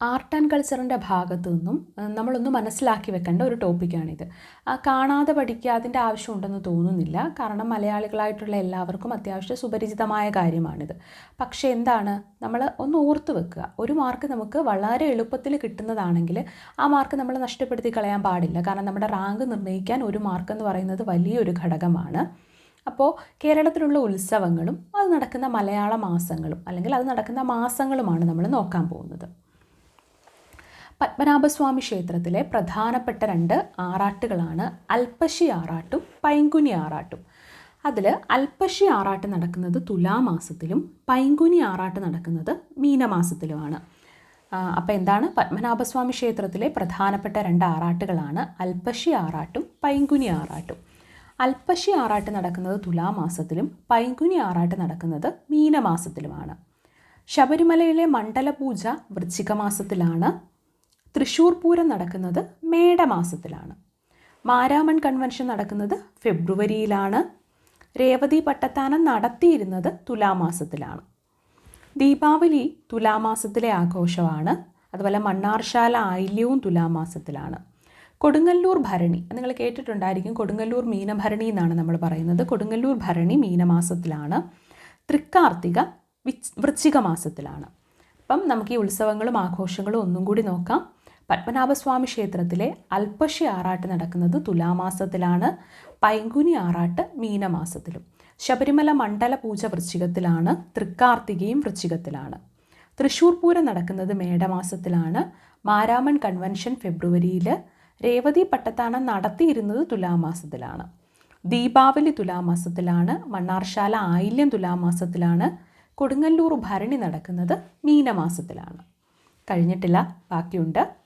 Art and കൾച്ചറിന്റെ ഭാഗത്തു നിന്നും നമ്മളൊന്ന് മനസ്സിലാക്കി വെക്കേണ്ട ഒരു ടോപ്പിക്കാണിത്. കാണാതെ പഠിക്കുക അതിന്റെ ആവശ്യമുണ്ടെന്ന് തോന്നുന്നില്ല. കാരണം മലയാളികളായിട്ടുള്ള എല്ലാവർക്കും അത്യാവശ്യം സുപരിചിതമായ കാര്യമാണിത്. പക്ഷേ എന്താണ്? നമ്മൾ ഒന്ന് ഓർത്ത് വെക്കുക. ഒരു മാർക്ക് നമുക്ക് വളരെ എളുപ്പത്തിൽ കിട്ടുന്നതാണെങ്കിൽ ആ മാർക്ക് നമ്മൾ നഷ്ടപ്പെടുത്തി കളയാൻ പാടില്ല. കാരണം നമ്മുടെ റാങ്ക് നിർണയിക്കാൻ ഒരു മാർക്ക് എന്ന് പറയുന്നത് വലിയൊരു ഘടകമാണ്. അപ്പോൾ കേരളത്തിലുള്ള ഉത്സവങ്ങളും അത് നടക്കുന്ന മലയാള മാസങ്ങളും അല്ലെങ്കിൽ അത് നടക്കുന്ന മാസങ്ങളുമാണ് നമ്മൾ നോക്കാൻ പോകുന്നത്. പത്മനാഭസ്വാമി ക്ഷേത്രത്തിലെ പ്രധാനപ്പെട്ട രണ്ട് ആറാട്ടുകളാണ് അൽപ്പശി ആറാട്ടും പൈങ്കുനി ആറാട്ടും. അതിൽ അൽപ്പശി ആറാട്ട് നടക്കുന്നത് തുലാമാസത്തിലും പൈങ്കുനി ആറാട്ട് നടക്കുന്നത് മീനമാസത്തിലുമാണ്. അപ്പോൾ എന്താണ്? പത്മനാഭസ്വാമി ക്ഷേത്രത്തിലെ പ്രധാനപ്പെട്ട രണ്ട് ആറാട്ടുകളാണ് അൽപ്പശി ആറാട്ടും പൈങ്കുനി ആറാട്ടും. അൽപ്പശി ആറാട്ട് നടക്കുന്നത് തുലാമാസത്തിലും പൈങ്കുനി ആറാട്ട് നടക്കുന്നത് മീനമാസത്തിലുമാണ്. ശബരിമലയിലെ മണ്ഡലപൂജ വൃശ്ചിക മാസത്തിലാണ് തൃശ്ശൂർ പൂരം നടക്കുന്നത് മേടമാസത്തിലാണ്. മാരാമൺ കൺവെൻഷൻ നടക്കുന്നത് ഫെബ്രുവരിയിലാണ്. രേവതി പട്ടത്താനം നടത്തിയിരുന്നത് തുലാമാസത്തിലാണ്. ദീപാവലി തുലാമാസത്തിലെ ആഘോഷമാണ്. അതുപോലെ മണ്ണാർശാല ആയില്യവും തുലാമാസത്തിലാണ്. കൊടുങ്ങല്ലൂർ ഭരണി നിങ്ങൾ കേട്ടിട്ടുണ്ടായിരിക്കും കൊടുങ്ങല്ലൂർ മീനഭരണി എന്നാണ് നമ്മൾ പറയുന്നത്. കൊടുങ്ങല്ലൂർ ഭരണി മീനമാസത്തിലാണ്. തൃക്കാർത്തിക വൃശ്ചിക മാസത്തിലാണ് അപ്പം നമുക്ക് ഈ ഉത്സവങ്ങളും ആഘോഷങ്ങളും ഒന്നും കൂടി നോക്കാം. പത്മനാഭസ്വാമി ക്ഷേത്രത്തിലെ അൽപ്പശി ആറാട്ട് നടക്കുന്നത് തുലാമാസത്തിലാണ്. പൈങ്കുനി ആറാട്ട് മീനമാസത്തിലും. ശബരിമല മണ്ഡല പൂജ വൃശ്ചികത്തിലാണ്. തൃക്കാർത്തികയും വൃശ്ചികത്തിലാണ്. തൃശ്ശൂർ പൂരം നടക്കുന്നത് മേടമാസത്തിലാണ്. മാരാമൺ കൺവെൻഷൻ ഫെബ്രുവരിയിൽ രേവതി പട്ടത്താനം നടത്തിയിരുന്നത് തുലാമാസത്തിലാണ്. ദീപാവലി തുലാമാസത്തിലാണ്. മണ്ണാർശാല ആയില്യം തുലാമാസത്തിലാണ്. കൊടുങ്ങല്ലൂർ ഭരണി നടക്കുന്നത് മീനമാസത്തിലാണ്. കഴിഞ്ഞിട്ടില്ല. ബാക്കിയുണ്ട്.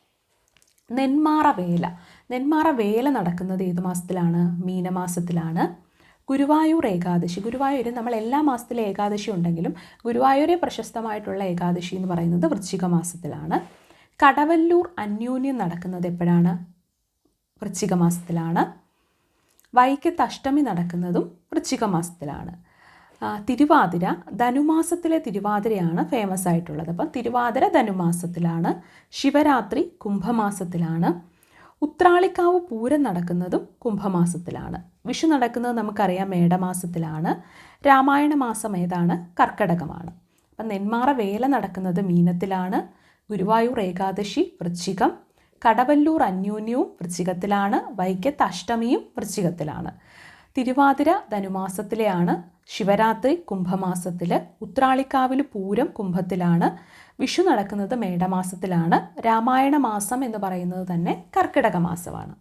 നെന്മാറ വേല. നെന്മാറ വേല നടക്കുന്നത് ഏത് മാസത്തിലാണ്? മീനമാസത്തിലാണ്. ഗുരുവായൂർ ഏകാദശി. ഗുരുവായൂർ നമ്മൾ എല്ലാ മാസത്തിലെ ഏകാദശി ഉണ്ടെങ്കിലും ഗുരുവായൂരെ പ്രശസ്തമായിട്ടുള്ള ഏകാദശി എന്ന് പറയുന്നത് വൃശ്ചിക മാസത്തിലാണ്. കടവല്ലൂർ അന്യോന്യം നടക്കുന്നത് എപ്പോഴാണ്? വൃശ്ചിക മാസത്തിലാണ്. വൈക്കത്ത് അഷ്ടമി നടക്കുന്നതും വൃശ്ചിക മാസത്തിലാണ്. തിരുവാതിര ധനുമാസത്തിലെ തിരുവാതിരയാണ് ഫേമസ് ആയിട്ടുള്ളത്. അപ്പം തിരുവാതിര ധനുമാസത്തിലാണ് ശിവരാത്രി കുംഭമാസത്തിലാണ് ഉത്രാളിക്കാവ് പൂരം നടക്കുന്നതും കുംഭമാസത്തിലാണ്. വിഷു നടക്കുന്നത് നമുക്കറിയാം മേടമാസത്തിലാണ് രാമായണ മാസം ഏതാണ്? കർക്കടകമാണ്. അപ്പം നെന്മാറ വേല നടക്കുന്നത് മീനത്തിലാണ് ഗുരുവായൂർ ഏകാദശി വൃശ്ചികം കടവല്ലൂർ അന്യോന്യവും വൃശ്ചികത്തിലാണ് വൈക്കത്ത് അഷ്ടമിയും വൃശ്ചികത്തിലാണ്. തിരുവാതിര ധനുമാസത്തിലെയാണ് ശിവരാത്രി കുംഭമാസത്തിൽ ഉത്രാളിക്കാവിൽ പൂരം കുംഭത്തിലാണ് വിഷു നടക്കുന്നത് മേടമാസത്തിലാണ് രാമായണ മാസം എന്ന് പറയുന്നത് തന്നെ കർക്കിടക മാസമാണ്